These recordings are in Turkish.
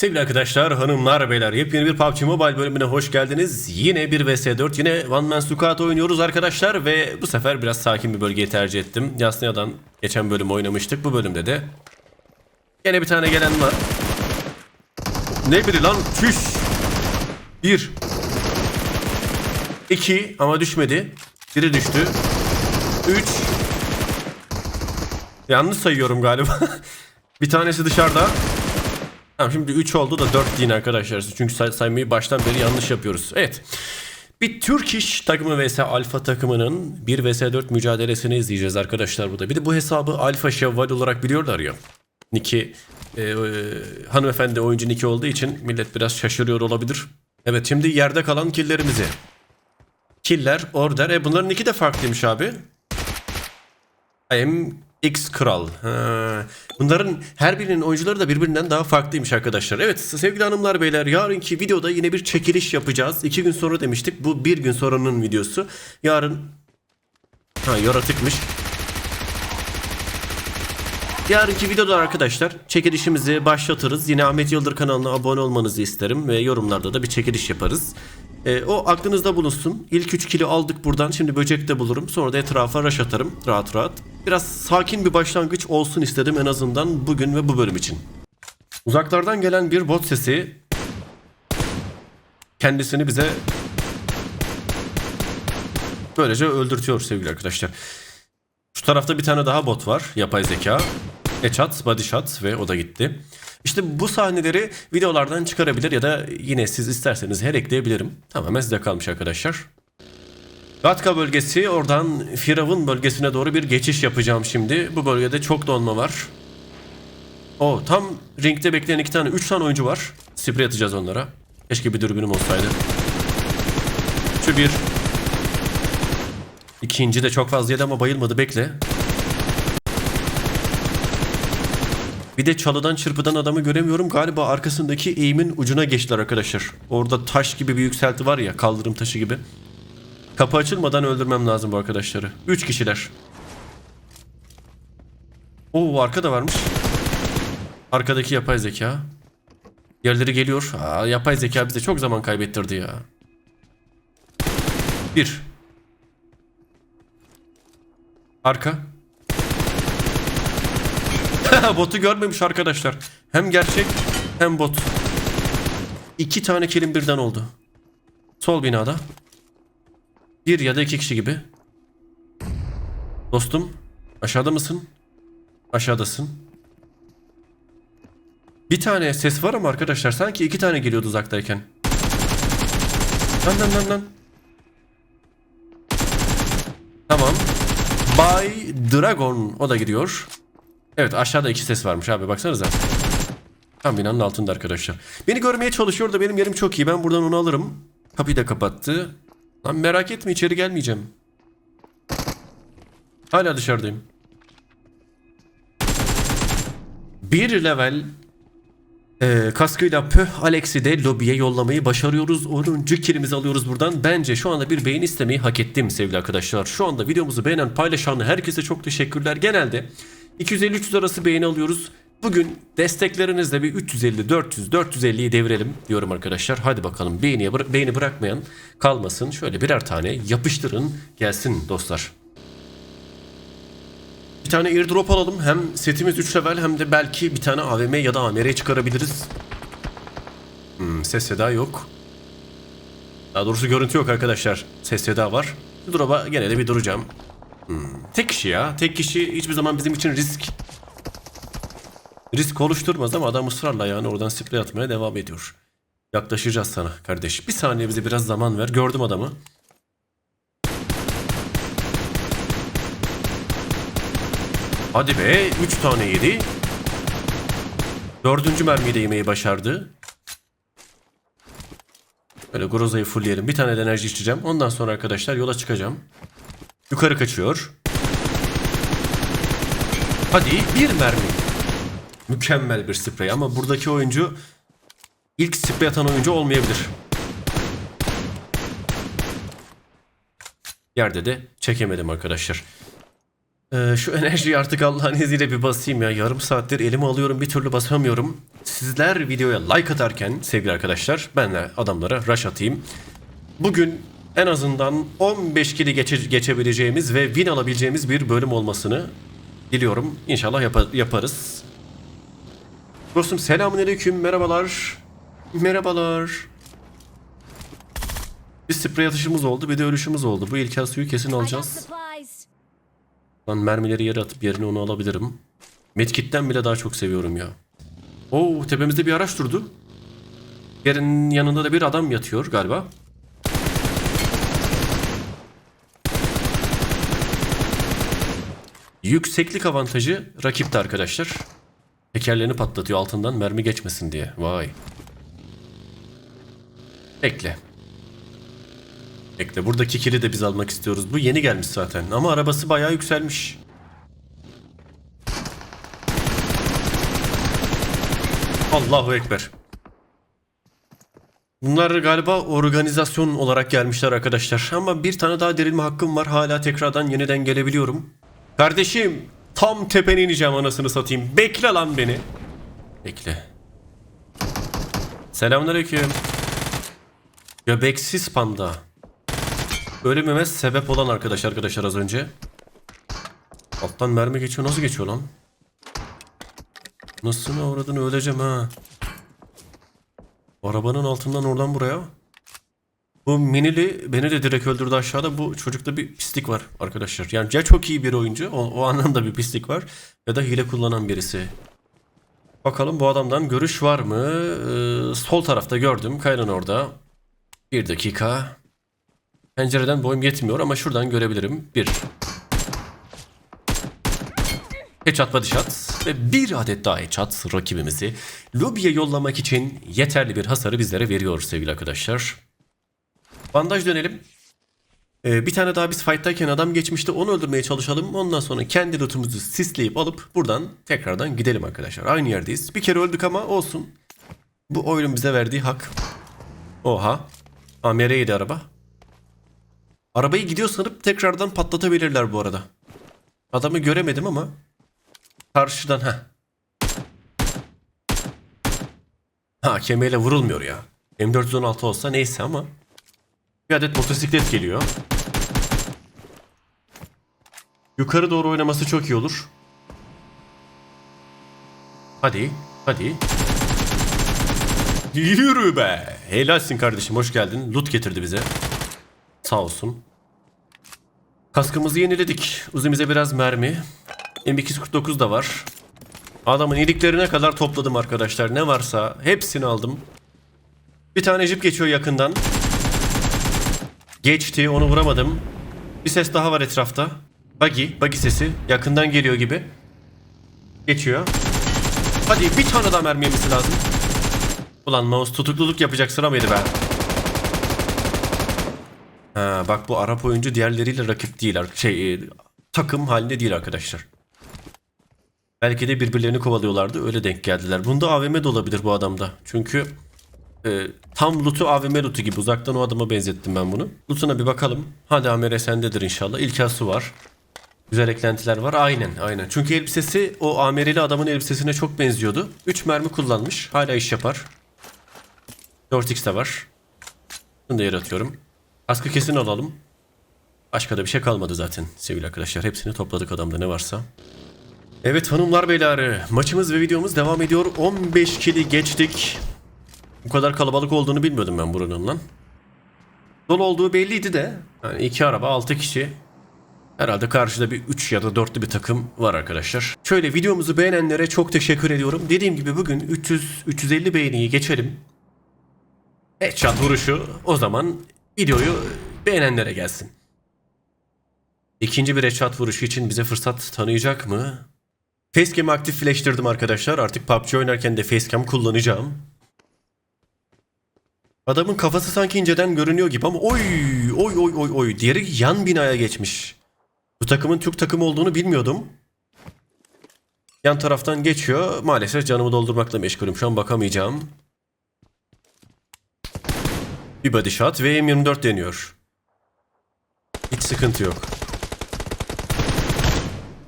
Sevgili arkadaşlar, hanımlar, beyler yepyeni bir PUBG Mobile bölümüne hoş geldiniz. Yine bir vs4, yine One Man Squad oynuyoruz arkadaşlar ve bu sefer biraz sakin bir bölgeyi tercih ettim. Yasnaya'dan geçen bölüm oynamıştık, bu bölümde de yine bir tane gelen var. Ne biri lan? Çüş! Bir. İki ama düşmedi. Biri düştü. Üç. Yanlış sayıyorum galiba. bir tanesi dışarıda. Tamam şimdi 3 oldu da 4 deyin arkadaşlar. Çünkü say- saymayı baştan beri yanlış yapıyoruz. Evet. Bir Türk iş takımı vs Alfa takımının 1 vs 4 mücadelesini izleyeceğiz arkadaşlar burada. Bir de bu hesabı Alfa Şevval olarak biliyorlar ya. Niki e, e, hanımefendi oyuncu Niki olduğu için millet biraz şaşırıyor olabilir. Evet şimdi yerde kalan killerimizi. Killer, order. E bunların iki de farklıymış abi. I am X Kral. Ha. Bunların her birinin oyuncuları da birbirinden daha farklıymış arkadaşlar. Evet sevgili hanımlar beyler yarınki videoda yine bir çekiliş yapacağız. İki gün sonra demiştik. Bu bir gün sonranın videosu. Yarın... Ha yaratıkmış. Yarınki videoda arkadaşlar çekilişimizi başlatırız. Yine Ahmet Yıldır kanalına abone olmanızı isterim ve yorumlarda da bir çekiliş yaparız. Ee, o aklınızda bulunsun. İlk 3 kilo aldık buradan. Şimdi böcek de bulurum. Sonra da etrafa rush atarım rahat rahat. Biraz sakin bir başlangıç olsun istedim en azından bugün ve bu bölüm için. Uzaklardan gelen bir bot sesi kendisini bize böylece öldürtüyor sevgili arkadaşlar. Şu tarafta bir tane daha bot var. Yapay zeka. Headshot, body ve o da gitti. İşte bu sahneleri videolardan çıkarabilir ya da yine siz isterseniz her ekleyebilirim. Tamamen size kalmış arkadaşlar. Gatka bölgesi oradan Firavun bölgesine doğru bir geçiş yapacağım şimdi. Bu bölgede çok donma var. O tam ringde bekleyen iki tane, üç tane oyuncu var. Sprey atacağız onlara. Keşke bir dürbünüm olsaydı. Şu bir. İkinci de çok fazla yedi ama bayılmadı bekle. Bir de çalıdan çırpıdan adamı göremiyorum. Galiba arkasındaki eğimin ucuna geçtiler arkadaşlar. Orada taş gibi bir yükselti var ya kaldırım taşı gibi. Kapı açılmadan öldürmem lazım bu arkadaşları. Üç kişiler. Oo arka da varmış. Arkadaki yapay zeka. Yerleri geliyor. Aa, yapay zeka bize çok zaman kaybettirdi ya. Bir. Arka. Botu görmemiş arkadaşlar. Hem gerçek hem bot. İki tane kilim birden oldu. Sol binada. Bir ya da iki kişi gibi. Dostum aşağıda mısın? Aşağıdasın. Bir tane ses var ama arkadaşlar sanki iki tane geliyordu uzaktayken. Lan lan lan lan. Tamam. Bay Dragon o da gidiyor. Evet aşağıda iki ses varmış abi baksanıza. Tam binanın altında arkadaşlar. Beni görmeye çalışıyor da benim yerim çok iyi. Ben buradan onu alırım. Kapıyı da kapattı. Lan merak etme içeri gelmeyeceğim. Hala dışarıdayım. Bir level e, kaskıyla Pöh Alex'i de lobiye yollamayı başarıyoruz. 10. kilimizi alıyoruz buradan. Bence şu anda bir beğeni istemeyi hak ettim sevgili arkadaşlar. Şu anda videomuzu beğenen paylaşan herkese çok teşekkürler. Genelde 250-300 arası beğeni alıyoruz. Bugün desteklerinizle bir 350, 400, 450'yi devirelim diyorum arkadaşlar. Hadi bakalım beğeniye bıra- beğeni bırakmayan kalmasın. Şöyle birer tane yapıştırın gelsin dostlar. Bir tane airdrop alalım. Hem setimiz 3 level hem de belki bir tane AVM ya da AMR çıkarabiliriz. Hmm, ses seda yok. Daha doğrusu görüntü yok arkadaşlar. Ses seda var. Drop'a gene de bir duracağım. Hmm, tek kişi ya. Tek kişi hiçbir zaman bizim için risk risk oluşturmaz ama adam ısrarla yani oradan sprey atmaya devam ediyor. Yaklaşacağız sana kardeş. Bir saniye bize biraz zaman ver. Gördüm adamı. Hadi be 3 tane yedi. Dördüncü mermiyi de yemeyi başardı. Böyle Groza'yı fullleyelim. Bir tane de enerji içeceğim. Ondan sonra arkadaşlar yola çıkacağım. Yukarı kaçıyor. Hadi bir mermi. Mükemmel bir sprey ama buradaki oyuncu ilk sprey atan oyuncu olmayabilir. Yerde de çekemedim arkadaşlar. Ee, şu enerjiyi artık Allah'ın izniyle bir basayım ya. Yarım saattir elime alıyorum bir türlü basamıyorum. Sizler videoya like atarken sevgili arkadaşlar ben de adamlara rush atayım. Bugün en azından 15 kili geçe, geçebileceğimiz ve win alabileceğimiz bir bölüm olmasını diliyorum. İnşallah yapa- yaparız. Dostum selamünaleyküm merhabalar. Merhabalar. Bir sprey atışımız oldu bir de ölüşümüz oldu. Bu ilkel suyu kesin alacağız. Lan mermileri yere atıp yerine onu alabilirim. Medkit'ten bile daha çok seviyorum ya. Oo tepemizde bir araç durdu. Yerin yanında da bir adam yatıyor galiba. Yükseklik avantajı rakipte arkadaşlar. Tekerlerini patlatıyor altından mermi geçmesin diye. Vay. Bekle. Bekle. Buradaki kili de biz almak istiyoruz. Bu yeni gelmiş zaten. Ama arabası bayağı yükselmiş. Allahu Ekber. Bunlar galiba organizasyon olarak gelmişler arkadaşlar. Ama bir tane daha dirilme hakkım var. Hala tekrardan yeniden gelebiliyorum. Kardeşim tam tepene ineceğim anasını satayım. Bekle lan beni. Bekle. Selamünaleyküm. Göbeksiz panda. Ölümüme sebep olan arkadaş arkadaşlar az önce. Alttan mermi geçiyor. Nasıl geçiyor lan? Nasıl ne uğradığını öleceğim ha. Arabanın altından oradan buraya. Bu minili beni de direkt öldürdü aşağıda. Bu çocukta bir pislik var arkadaşlar. Yani ya çok iyi bir oyuncu. O, o anlamda bir pislik var. Ya da hile kullanan birisi. Bakalım bu adamdan görüş var mı? Ee, sol tarafta gördüm. Kayanın orada. Bir dakika. Pencereden boyum yetmiyor ama şuradan görebilirim. Bir. Headshot body shot ve bir adet daha headshot rakibimizi lobiye yollamak için yeterli bir hasarı bizlere veriyor sevgili arkadaşlar. Bandaj dönelim. Ee, bir tane daha biz fight'tayken adam geçmişti onu öldürmeye çalışalım. Ondan sonra kendi lootumuzu sisleyip alıp buradan tekrardan gidelim arkadaşlar. Aynı yerdeyiz. Bir kere öldük ama olsun. Bu oyunun bize verdiği hak. Oha. AMR'ydi araba. Arabayı gidiyor sanıp tekrardan patlatabilirler bu arada. Adamı göremedim ama karşıdan ha. Ha kemeyle vurulmuyor ya. M416 olsa neyse ama bir adet motosiklet geliyor. Yukarı doğru oynaması çok iyi olur. Hadi, hadi. Yürü be. Helalsin kardeşim, hoş geldin. Loot getirdi bize. Sağ olsun. Kaskımızı yeniledik. Uzimize biraz mermi. M249 da var. Adamın iliklerine kadar topladım arkadaşlar. Ne varsa hepsini aldım. Bir tane jip geçiyor yakından. Geçti onu vuramadım. Bir ses daha var etrafta. Buggy, buggy sesi. Yakından geliyor gibi. Geçiyor. Hadi bir tane daha mermi yemesi lazım. Ulan mouse tutukluluk yapacak sıra mıydı be? Ha, bak bu Arap oyuncu diğerleriyle rakip değil. Şey e, takım halinde değil arkadaşlar. Belki de birbirlerini kovalıyorlardı. Öyle denk geldiler. Bunda AVM de olabilir bu adamda. Çünkü e, tam loot'u AVM loot'u gibi. Uzaktan o adama benzettim ben bunu. Loot'una bir bakalım. Hadi Amere sendedir inşallah. İlkel su var. Güzel eklentiler var. Aynen aynen. Çünkü elbisesi o amereli adamın elbisesine çok benziyordu. 3 mermi kullanmış. Hala iş yapar. 4x de var. Bunu da yere atıyorum. Kaskı kesin alalım. Başka da bir şey kalmadı zaten sevgili arkadaşlar. Hepsini topladık adamda ne varsa. Evet hanımlar beyler maçımız ve videomuz devam ediyor. 15 kili geçtik. Bu kadar kalabalık olduğunu bilmiyordum ben buranın lan. Dolu olduğu belliydi de. Yani iki araba 6 kişi. Herhalde karşıda bir 3 ya da 4'lü bir takım var arkadaşlar. Şöyle videomuzu beğenenlere çok teşekkür ediyorum. Dediğim gibi bugün 300-350 beğeniyi geçelim. Headshot vuruşu o zaman videoyu beğenenlere gelsin. İkinci bir headshot vuruşu için bize fırsat tanıyacak mı? Facecam'i aktifleştirdim arkadaşlar. Artık PUBG oynarken de facecam kullanacağım. Adamın kafası sanki inceden görünüyor gibi ama oy oy oy oy oy. Diğeri yan binaya geçmiş. Bu takımın Türk takımı olduğunu bilmiyordum. Yan taraftan geçiyor. Maalesef canımı doldurmakla meşgulüm. Şu an bakamayacağım. Bir body shot ve M24 deniyor. Hiç sıkıntı yok.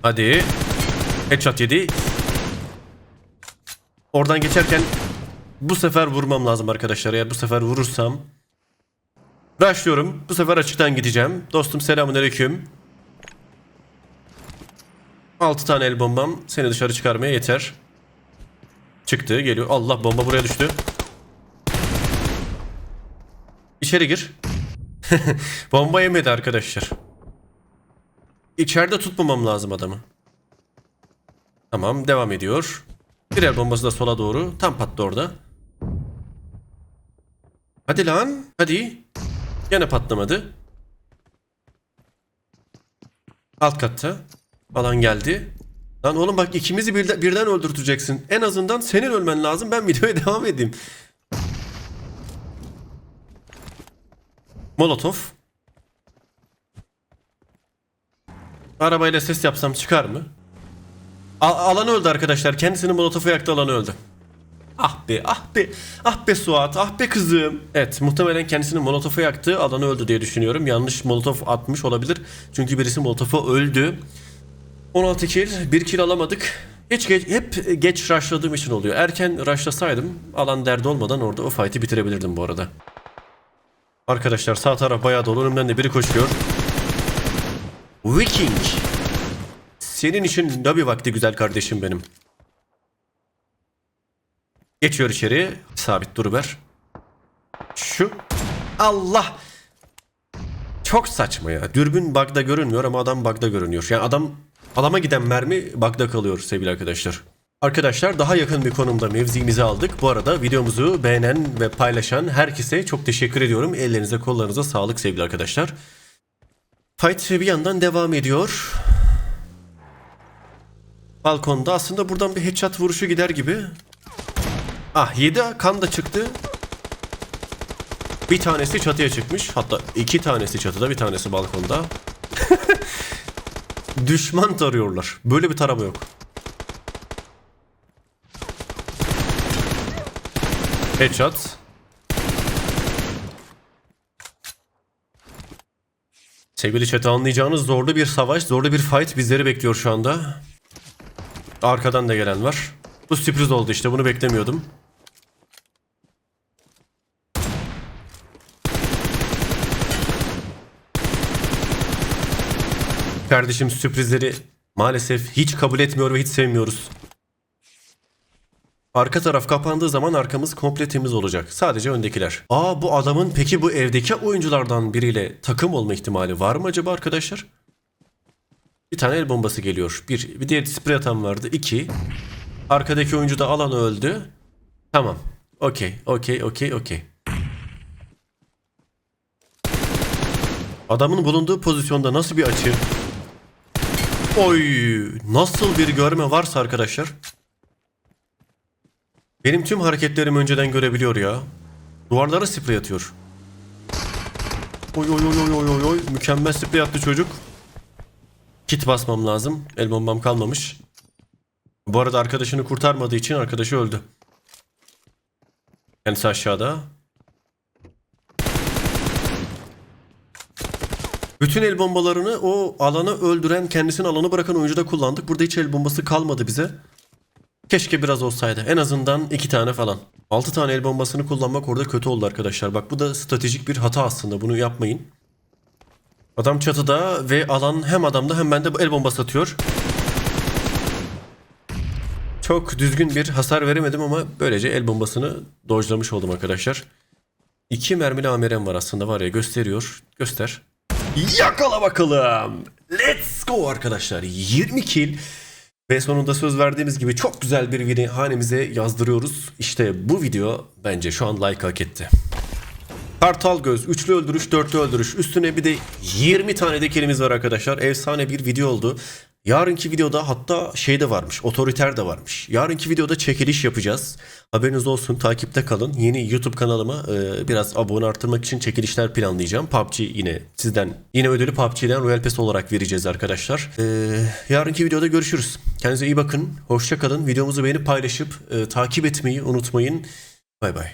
Hadi. Headshot yedi. Oradan geçerken bu sefer vurmam lazım arkadaşlar. Eğer bu sefer vurursam Rushlıyorum. Bu sefer açıktan gideceğim. Dostum selamun aleyküm. 6 tane el bombam seni dışarı çıkarmaya yeter. Çıktı geliyor. Allah bomba buraya düştü. İçeri gir. bomba yemedi arkadaşlar. İçeride tutmamam lazım adamı. Tamam devam ediyor. Bir el bombası da sola doğru. Tam patladı orada. Hadi lan. Hadi. Gene patlamadı. Alt katta. Alan geldi. Lan oğlum bak ikimizi birden, birden öldürteceksin. En azından senin ölmen lazım. Ben videoya devam edeyim. Molotov. Arabayla ses yapsam çıkar mı? A- alan öldü arkadaşlar. Kendisini molotofu yaktı alanı öldü. Ah be ah be ah be Suat ah be kızım. Evet muhtemelen kendisini molotofu yaktı alanı öldü diye düşünüyorum. Yanlış molotof atmış olabilir. Çünkü birisi molotofu öldü. 16 kill 1 kill alamadık. Hiç geç, hep geç rushladığım için oluyor. Erken rushlasaydım alan derdi olmadan orada o fight'i bitirebilirdim bu arada. Arkadaşlar sağ taraf bayağı dolu. Önümden de biri koşuyor. Viking. Senin için lobi vakti güzel kardeşim benim. Geçiyor içeri. Sabit duruver. Şu. Allah. Çok saçma ya. Dürbün bug'da görünmüyor ama adam bug'da görünüyor. Yani adam adama giden mermi bug'da kalıyor sevgili arkadaşlar. Arkadaşlar daha yakın bir konumda mevzimizi aldık. Bu arada videomuzu beğenen ve paylaşan herkese çok teşekkür ediyorum. Ellerinize kollarınıza sağlık sevgili arkadaşlar. Fight bir yandan devam ediyor. Balkonda aslında buradan bir headshot vuruşu gider gibi. Ah 7 kan da çıktı. Bir tanesi çatıya çıkmış. Hatta iki tanesi çatıda bir tanesi balkonda. Düşman tarıyorlar. Böyle bir tarama yok. Headshot. Sevgili chat'e anlayacağınız zorlu bir savaş, zorlu bir fight bizleri bekliyor şu anda. Arkadan da gelen var. Bu sürpriz oldu işte bunu beklemiyordum. Kardeşim sürprizleri maalesef hiç kabul etmiyor ve hiç sevmiyoruz. Arka taraf kapandığı zaman arkamız komple temiz olacak. Sadece öndekiler. Aa bu adamın peki bu evdeki oyunculardan biriyle takım olma ihtimali var mı acaba arkadaşlar? Bir tane el bombası geliyor. Bir, bir diğer sprey atan vardı. İki. Arkadaki oyuncu da alan öldü. Tamam. Okey, okey, okey, okey. Adamın bulunduğu pozisyonda nasıl bir açı? Oy, nasıl bir görme varsa arkadaşlar. Benim tüm hareketlerimi önceden görebiliyor ya. Duvarlara sprey atıyor. Oy oy oy oy oy oy. Mükemmel sprey attı çocuk. Kit basmam lazım. El bombam kalmamış. Bu arada arkadaşını kurtarmadığı için arkadaşı öldü. Kendisi aşağıda. Bütün el bombalarını o alanı öldüren, kendisini alanı bırakan oyuncuda kullandık. Burada hiç el bombası kalmadı bize. Keşke biraz olsaydı. En azından iki tane falan. Altı tane el bombasını kullanmak orada kötü oldu arkadaşlar. Bak bu da stratejik bir hata aslında. Bunu yapmayın. Adam çatıda ve alan hem adamda hem bende el bombası atıyor. Çok düzgün bir hasar veremedim ama böylece el bombasını dojlamış oldum arkadaşlar. İki mermili amerem var aslında var ya gösteriyor. Göster. Yakala bakalım. Let's go arkadaşlar. 20 kill. Ve sonunda söz verdiğimiz gibi çok güzel bir win'i hanemize yazdırıyoruz. İşte bu video bence şu an like hak etti. Kartal göz, üçlü öldürüş, dörtlü öldürüş. Üstüne bir de 20 tane de kelimiz var arkadaşlar. Efsane bir video oldu. Yarınki videoda hatta şey de varmış. Otoriter de varmış. Yarınki videoda çekiliş yapacağız. Haberiniz olsun takipte kalın. Yeni YouTube kanalıma e, biraz abone arttırmak için çekilişler planlayacağım. PUBG yine sizden yine ödülü PUBG'den Royal Pass olarak vereceğiz arkadaşlar. E, yarınki videoda görüşürüz. Kendinize iyi bakın. Hoşça kalın. Videomuzu beğenip paylaşıp e, takip etmeyi unutmayın. Bay bay.